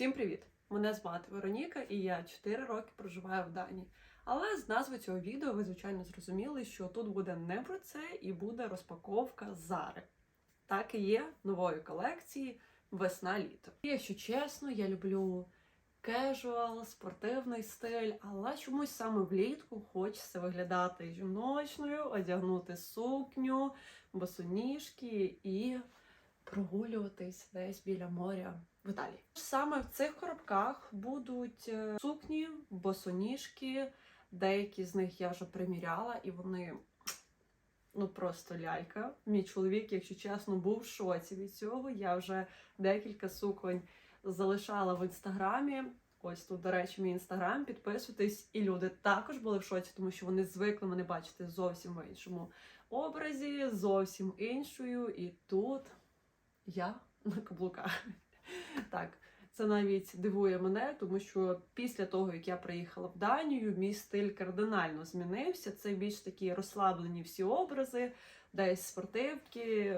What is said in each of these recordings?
Всім привіт! Мене звати Вероніка, і я 4 роки проживаю в Данії. Але з назви цього відео ви, звичайно, зрозуміли, що тут буде не про це і буде розпаковка Зари. Так і є нової колекції весна-літо. І, Якщо чесно, я люблю кежуал, спортивний стиль, але чомусь саме влітку хочеться виглядати жіночною, одягнути сукню, босоніжки і прогулюватись десь біля моря в Італії. Саме в цих коробках будуть е, сукні, босоніжки. Деякі з них я вже приміряла, і вони ну просто лялька. Мій чоловік, якщо чесно, був в шоці від цього. Я вже декілька суконь залишала в інстаграмі. Ось тут, до речі, мій інстаграм. Підписуйтесь, і люди також були в шоці, тому що вони звикли мене бачити зовсім в іншому образі, зовсім іншою. І тут я на каблуках. Так, це навіть дивує мене, тому що після того, як я приїхала в Данію, мій стиль кардинально змінився. Це більш такі розслаблені всі образи, десь спортивки,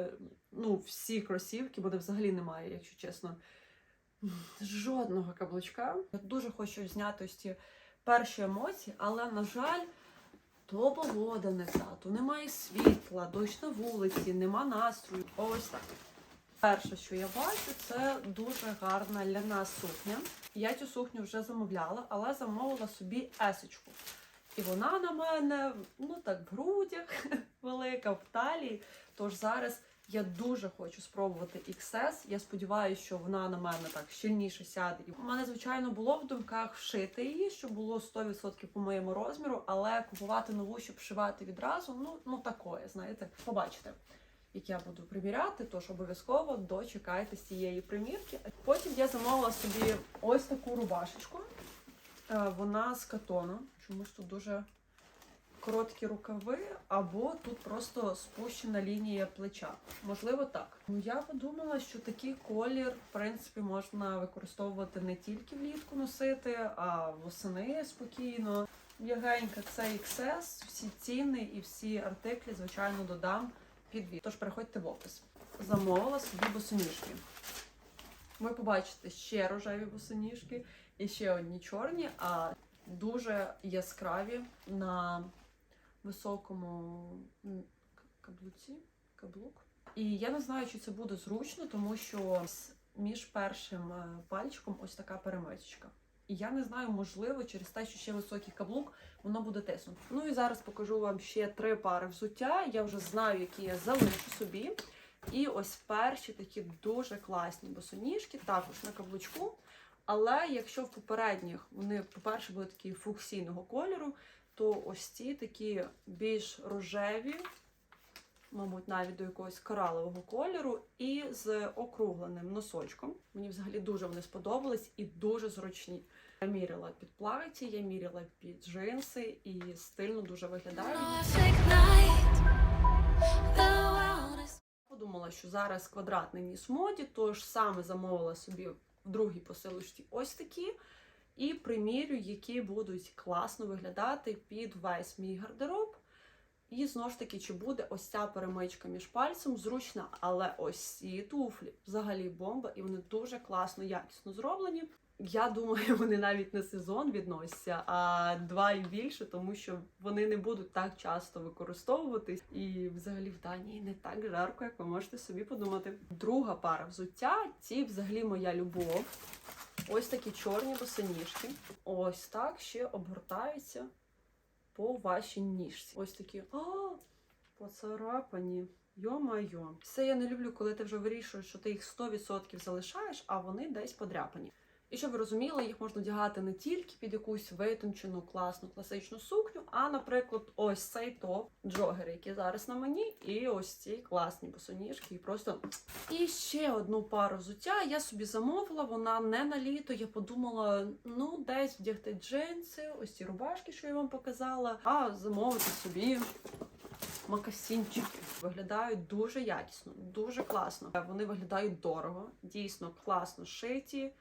ну, всі кросівки, бо взагалі немає, якщо чесно, жодного каблучка. Я дуже хочу зняти ось ці перші емоції, але, на жаль, то погода не та, то немає світла, дощ на вулиці, нема настрою. Ось так. Перше, що я бачу, це дуже гарна ляна сукня. Я цю сукню вже замовляла, але замовила собі есочку. І вона на мене, ну так, в грудях велика, в талії. Тож зараз я дуже хочу спробувати XS. Я сподіваюся, що вона на мене так щільніше сяде. У мене, звичайно, було в думках вшити її, щоб було 100% по моєму розміру, але купувати нову, щоб вшивати відразу, ну, ну такое, знаєте, побачите як я буду приміряти, тож обов'язково дочекайте цієї примірки. Потім я замовила собі ось таку рубашечку. Е, Вона з катону. Чомусь тут дуже короткі рукави, або тут просто спущена лінія плеча. Можливо, так. Ну я подумала, що такий колір, в принципі, можна використовувати не тільки влітку носити, а восени спокійно. М'ягенька це XS, всі ціни і всі артиклі, звичайно, додам під відео. Тож переходьте в опис. Замовила собі босоніжки. Ви побачите ще рожеві босоніжки і ще одні чорні, а дуже яскраві на високому каблуці. Каблук. І я не знаю, чи це буде зручно, тому що між першим е, пальчиком ось така перемичечка. І я не знаю, можливо, через те, що ще високий каблук, воно буде тиснути. Ну і зараз покажу вам ще три пари взуття. Я вже знаю, які я залишу собі. І ось перші такі дуже класні босоніжки, також на каблучку. Але якщо в попередніх вони, по-перше, були такі фуксійного кольору, то ось ці такі більш рожеві, мабуть, навіть до якогось коралового кольору, і з округленим носочком. Мені взагалі дуже вони сподобались і дуже зручні. Я міряла під платі, я міряла під джинси і стильно дуже виглядають. Подумала, що зараз квадратний ніс моді, тож саме замовила собі в другій посилочці ось такі. І примірю, які будуть класно виглядати під весь мій гардероб. І знову ж таки, чи буде ось ця перемичка між пальцем зручна, але ось ці туфлі взагалі бомба, і вони дуже класно, якісно зроблені. Я думаю, вони навіть не сезон відносяться, а два і більше, тому що вони не будуть так часто використовуватись. І взагалі в Данії не так жарко, як ви можете собі подумати. Друга пара взуття ці взагалі моя любов. Ось такі чорні босоніжки. Ось так ще обгортаються по вашій ніжці. Ось такі. А, поцарапані. Йо-майо. Все я не люблю, коли ти вже вирішуєш, що ти їх 100% залишаєш, а вони десь подряпані. І щоб ви розуміли, їх можна вдягати не тільки під якусь витончену, класну, класичну сукню, а, наприклад, ось цей топ, джогери, які зараз на мені, і ось ці класні босоніжки. І просто. І ще одну пару взуття я собі замовила, вона не на літо. Я подумала, ну, десь вдягти джинси, ось ці рубашки, що я вам показала, а замовити собі макасінчики. Виглядають дуже якісно, дуже класно. Вони виглядають дорого, дійсно класно шиті,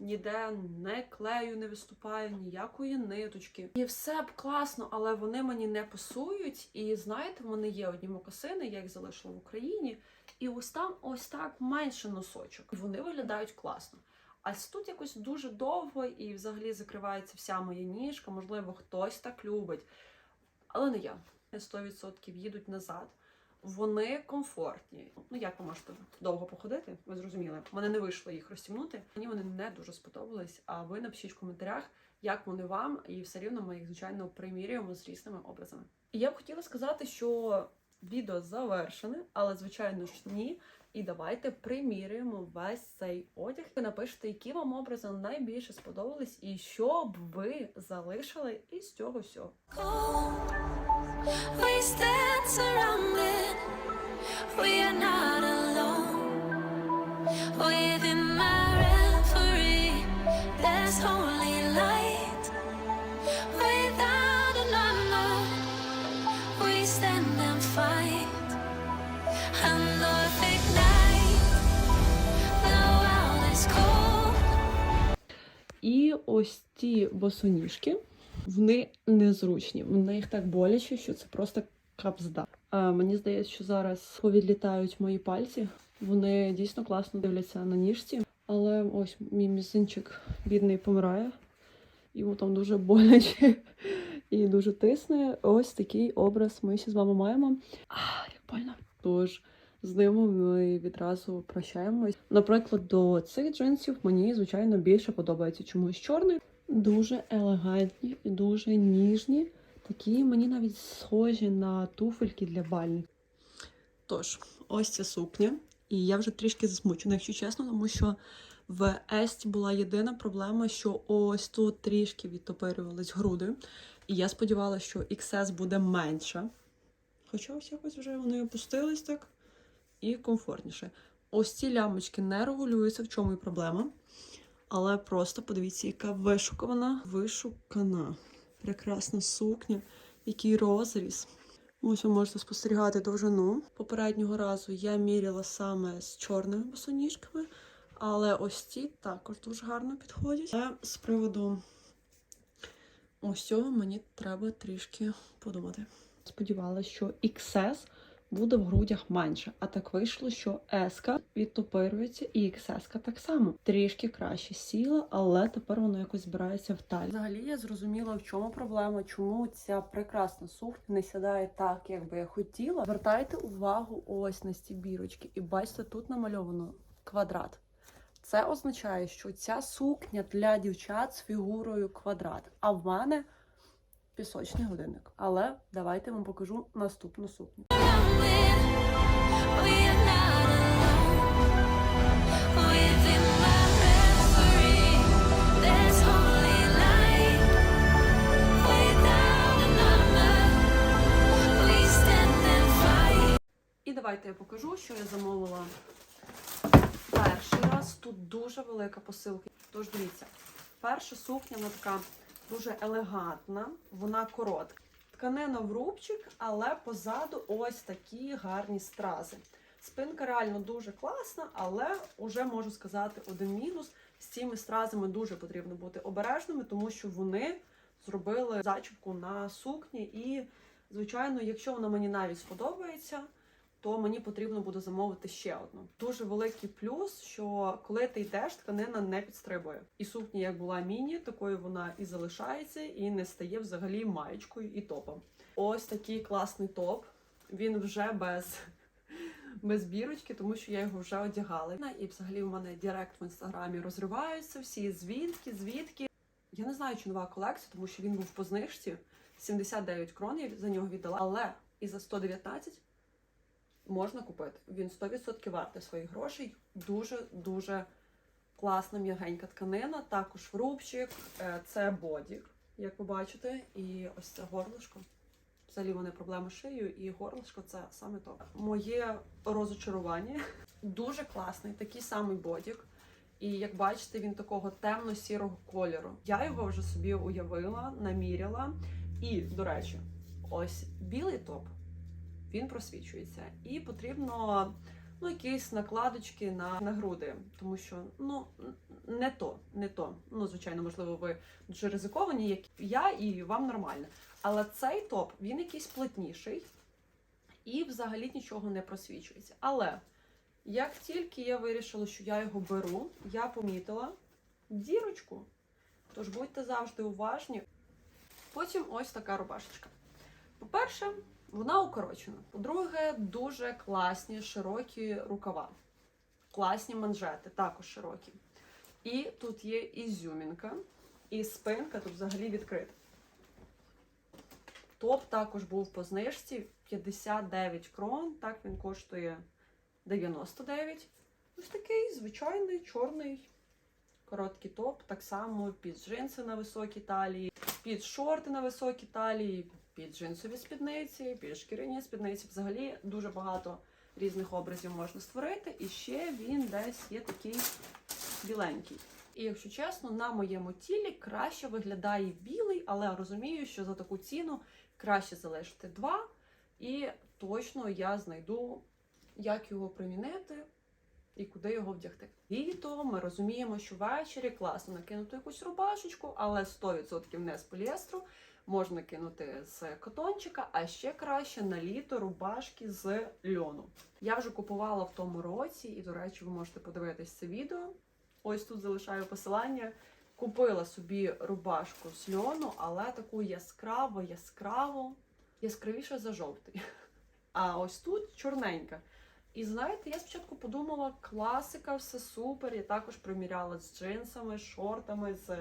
ніде не клею не виступає, ніякої ниточки. І все б класно, але вони мені не пасують. І знаєте, в мене є одні мокасини, я їх залишила в Україні. І ось там ось так менше носочок. Вони виглядають класно. А тут якось дуже довго і взагалі закривається вся моя ніжка. Можливо, хтось так любить. Але не я. 100% їдуть назад. Вони комфортні. Ну як ви можете довго походити? Ви зрозуміли. Мене не вийшло їх розтягнути. Мені вони не дуже сподобались. А ви напишіть в коментарях, як вони вам, і все рівно ми їх, звичайно, примірюємо з різними образами. І я б хотіла сказати, що відео завершене, але звичайно ж ні. І давайте примірюємо весь цей одяг. Ви напишете, які вам образи найбільше сподобались, і що б ви залишили із цього всього. We stand surrounded. We are not alone. Within my reverie, there's holy light. Without a number, we stand and fight. And Lord, ignite the wildest cold. І ось ці босоніжки, вони незручні. В них так боляче, що це просто капзда. А, мені здається, що зараз повідлітають мої пальці. Вони дійсно класно дивляться на ніжці. Але ось мій мізинчик бідний помирає. Йому там дуже боляче і дуже тисне. Ось такий образ ми ще з вами маємо. А, як больно. Тож з ними ми відразу прощаємось. Наприклад, до цих джинсів мені, звичайно, більше подобається чомусь чорний. Дуже елегантні і дуже ніжні. Такі мені навіть схожі на туфельки для бальних. Тож, ось ця сукня. І я вже трішки засмучена, якщо чесно, тому що в Есті була єдина проблема, що ось тут трішки відтопирювались груди. І я сподівалася, що XS буде менша. Хоча ось якось вже вони опустились так і комфортніше. Ось ці лямочки не регулюються, в чому і проблема. Але просто подивіться, яка вишукана, вишукана. Прекрасна сукня, який розріз. Ось ви можете спостерігати довжину. Попереднього разу я міряла саме з чорними босоніжками, але ось ці також дуже гарно підходять. Але з приводу ось цього мені треба трішки подумати. Сподівалася, що XS буде в грудях менше. А так вийшло, що S відтопирюється і XS так само. Трішки краще сіла, але тепер воно якось збирається в талію. Взагалі я зрозуміла, в чому проблема, чому ця прекрасна сукня не сідає так, як би я хотіла. Звертайте увагу ось на ці бірочки, і бачите, тут намальовано квадрат. Це означає, що ця сукня для дівчат з фігурою квадрат. А в мене пісочний годинник. Але давайте вам покажу наступну сукню. І давайте я покажу, що я замовила перший раз. Тут дуже велика посилка. Тож дивіться, перша сукня вона така дуже елегантна, вона коротка. Тканина в рубчик, але позаду ось такі гарні стрази. Спинка реально дуже класна, але вже можу сказати один мінус. З цими стразами дуже потрібно бути обережними, тому що вони зробили зачіпку на сукні. І, звичайно, якщо вона мені навіть сподобається, то мені потрібно буде замовити ще одну. Дуже великий плюс, що коли ти йдеш, тканина не підстрибує. І сукня, як була міні, такою вона і залишається, і не стає взагалі маєчкою і топом. Ось такий класний топ. Він вже без, без бірочки, тому що я його вже одягала. І взагалі в мене директ в інстаграмі розриваються всі. Звідки, звідки. Я не знаю, чи нова колекція, тому що він був по знижці. 79 крон я за нього віддала, але і за 119 можна купити. Він 100% вартий своїх грошей. Дуже дуже класна м'ягенька тканина. Також рубчик, Е, це бодік, як ви бачите, і ось це горлишко. Взагалі вони проблеми з шиєю, і горлишко це саме то. Моє розочарування дуже класний, такий самий бодік. І як бачите, він такого темно-сірого кольору. Я його вже собі уявила, наміряла. І, до речі, ось білий топ він просвічується. І потрібно ну, якісь накладочки на, на груди, тому що ну не то, не то. Ну, звичайно, можливо, ви дуже ризиковані, як я, і вам нормально. Але цей топ він якийсь плотніший і взагалі нічого не просвічується. Але як тільки я вирішила, що я його беру, я помітила, дірочку. Тож будьте завжди уважні. Потім ось така рубашечка. По-перше, вона укорочена. По-друге, дуже класні широкі рукава. Класні манжети, також широкі. І тут є ізюмінка, і спинка тут взагалі відкрита. Топ також був по знижці 59 крон, так він коштує 99. Ось такий звичайний чорний короткий топ, так само під джинси на високій талії, під шорти на високій талії, під джинсові спідниці, під шкіряні спідниці. Взагалі дуже багато різних образів можна створити. І ще він десь є такий біленький. І якщо чесно, на моєму тілі краще виглядає білий, але розумію, що за таку ціну краще залишити два, і точно я знайду, як його примінити і куди його вдягти. Літо ми розуміємо, що ввечері класно накинути якусь рубашечку, але 100% не з поліестру. Можна кинути з котончика, а ще краще на літо рубашки з льону. Я вже купувала в тому році, і, до речі, ви можете подивитись це відео. Ось тут залишаю посилання. Купила собі рубашку з льону, але таку яскраву, яскраву, яскравіше за жовтий. А ось тут чорненька. І знаєте, я спочатку подумала, класика, все супер. Я також приміряла з джинсами, шортами, з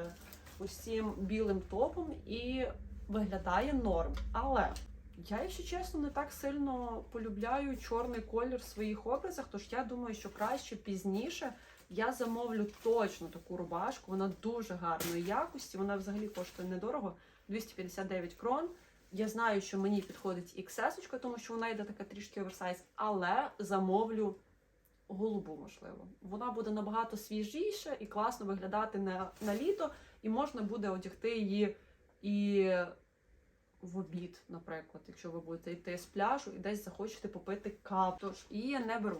усім білим топом і виглядає норм. Але я, якщо чесно, не так сильно полюбляю чорний колір в своїх образах, тож я думаю, що краще пізніше я замовлю точно таку рубашку. Вона дуже гарної якості. Вона взагалі коштує недорого 259 крон. Я знаю, що мені підходить XS, тому що вона йде така трішки оверсайз, але замовлю голубу, можливо. Вона буде набагато свіжіша і класно виглядати на, на літо, і можна буде одягти її і в обід, наприклад, якщо ви будете йти з пляжу і десь захочете попити каву. Тож її не беру.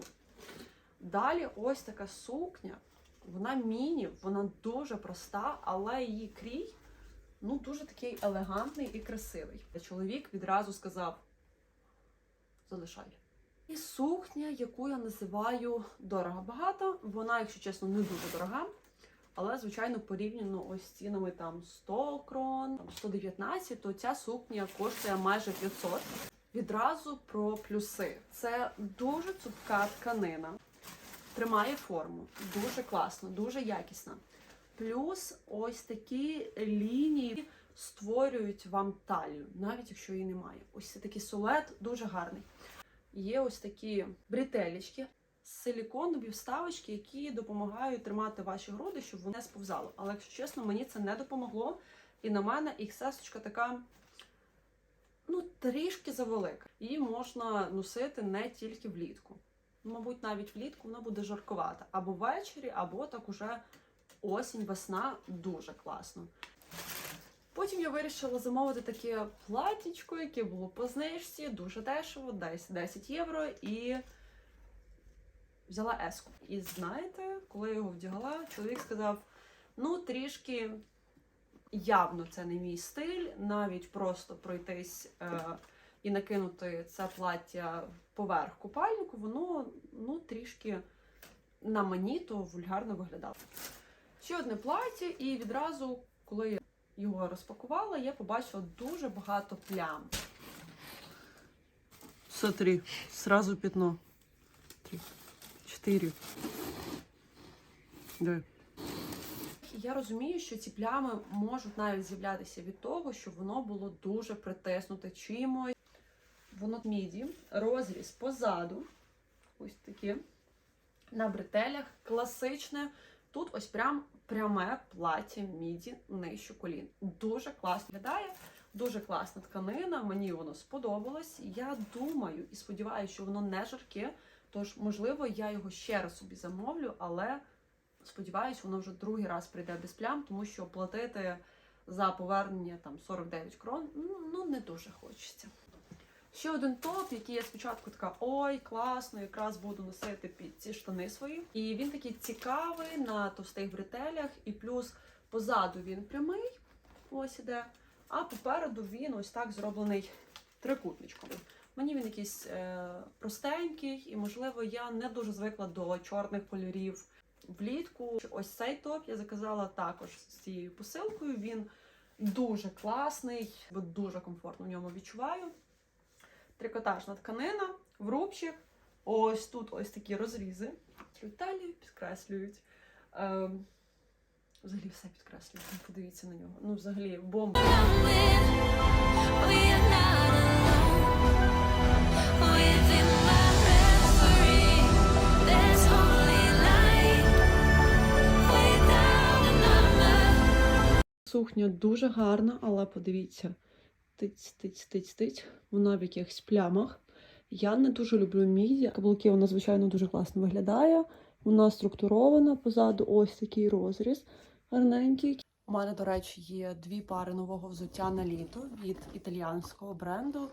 Далі ось така сукня. Вона міні, вона дуже проста, але її крій ну дуже такий елегантний і красивий. Чоловік відразу сказав: залишай. І сукня, яку я називаю дорого багато. Вона, якщо чесно, не дуже дорога. Але, звичайно, порівняно ось цінами там 100 крон, там 119, то ця сукня коштує майже 500. Відразу про плюси. Це дуже цупка тканина, тримає форму, дуже класно, дуже якісна. Плюс ось такі лінії створюють вам талію, навіть якщо її немає. Ось це такий силует дуже гарний. Є ось такі бретелечки, силіконові вставочки, які допомагають тримати ваші груди, щоб вони не сповзали. Але якщо чесно, мені це не допомогло. І на мене XS така ну, трішки завелика. Її можна носити не тільки влітку. Мабуть, навіть влітку вона буде жарковата. Або ввечері, або так уже осінь, весна дуже класно. Потім я вирішила замовити таке платічко, яке було по знижці, дуже дешево, десь 10 євро, і взяла еску. І знаєте, коли я його вдягала, чоловік сказав: ну, трішки явно це не мій стиль, навіть просто пройтись е, і накинути це плаття поверх купальнику, воно ну, трішки на мені то вульгарно виглядало. Ще одне плаття, і відразу, коли я його розпакувала, я побачила дуже багато плям. Смотри, сразу пятно. Три, чотири. Да. Я розумію, що ці плями можуть навіть з'являтися від того, що воно було дуже притиснуте чимось. Воно міді, розріз позаду. Ось такі. На бретелях класичне. Тут ось прям пряме плаття міді нижче колін. Дуже класно виглядає, дуже класна тканина. Мені воно сподобалось. Я думаю і сподіваюся, що воно не жарке. Тож, можливо, я його ще раз собі замовлю, але сподіваюся, воно вже другий раз прийде без плям, тому що платити за повернення там 49 крон ну, ну не дуже хочеться. Ще один топ, який я спочатку така ой, класно, якраз буду носити під ці штани свої. І він такий цікавий на товстих бретелях, і плюс позаду він прямий, ось іде, а попереду він ось так зроблений трикутничком. Мені він якийсь е, простенький, і, можливо, я не дуже звикла до чорних кольорів. влітку. Ось цей топ я заказала також з цією посилкою. Він дуже класний, бо дуже комфортно в ньому відчуваю. Трикотажна тканина, врубчик. Ось тут ось такі розрізи. Талію підкреслюють. Ем, взагалі все підкреслюють. Ну, Подивіться на нього. Ну, взагалі, бомба. Сукня дуже гарна, але подивіться, тиць, тиць, тиць, тиць. Вона в якихось плямах. Я не дуже люблю міді. Каблуки вона, звичайно, дуже класно виглядає. Вона структурована позаду ось такий розріз гарненький. У мене, до речі, є дві пари нового взуття на літо від італіянського бренду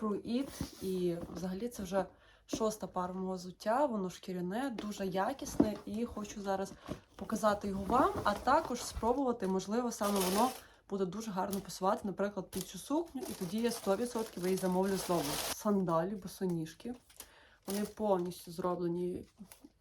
Fruit. І взагалі це вже шоста пара мого взуття. Воно шкіряне, дуже якісне, і хочу зараз показати його вам, а також спробувати, можливо, саме воно буде дуже гарно пасувати, наприклад, під цю сукню, і тоді я 100% її замовлю знову. Сандалі, босоніжки. Вони повністю зроблені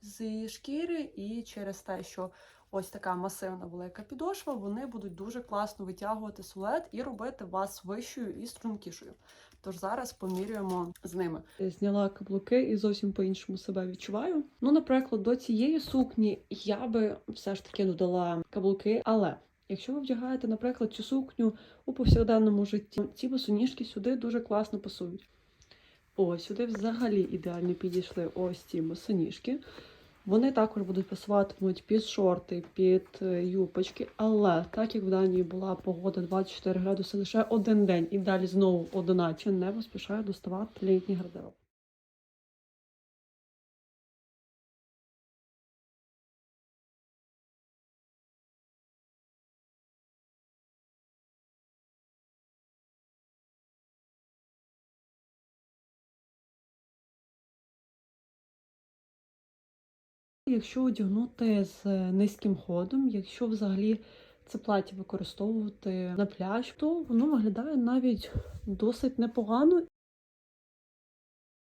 з шкіри, і через те, що ось така масивна велика підошва, вони будуть дуже класно витягувати сулет і робити вас вищою і стрункішою. Тож зараз помірюємо з ними. Я Зняла каблуки і зовсім по-іншому себе відчуваю. Ну, наприклад, до цієї сукні я би все ж таки додала каблуки, але. Якщо ви вдягаєте, наприклад, цю сукню у повсякденному житті, ці босоніжки сюди дуже класно пасують. О, сюди взагалі ідеально підійшли ось ці босоніжки. Вони також будуть пасуватимуть під шорти, під е, юпочки, але так як в Данії була погода 24 градуси лише один день і далі знову 11, не поспішаю доставати літній гардероб. Якщо одягнути з низьким ходом, якщо взагалі це плаття використовувати на пляж, то воно виглядає навіть досить непогано.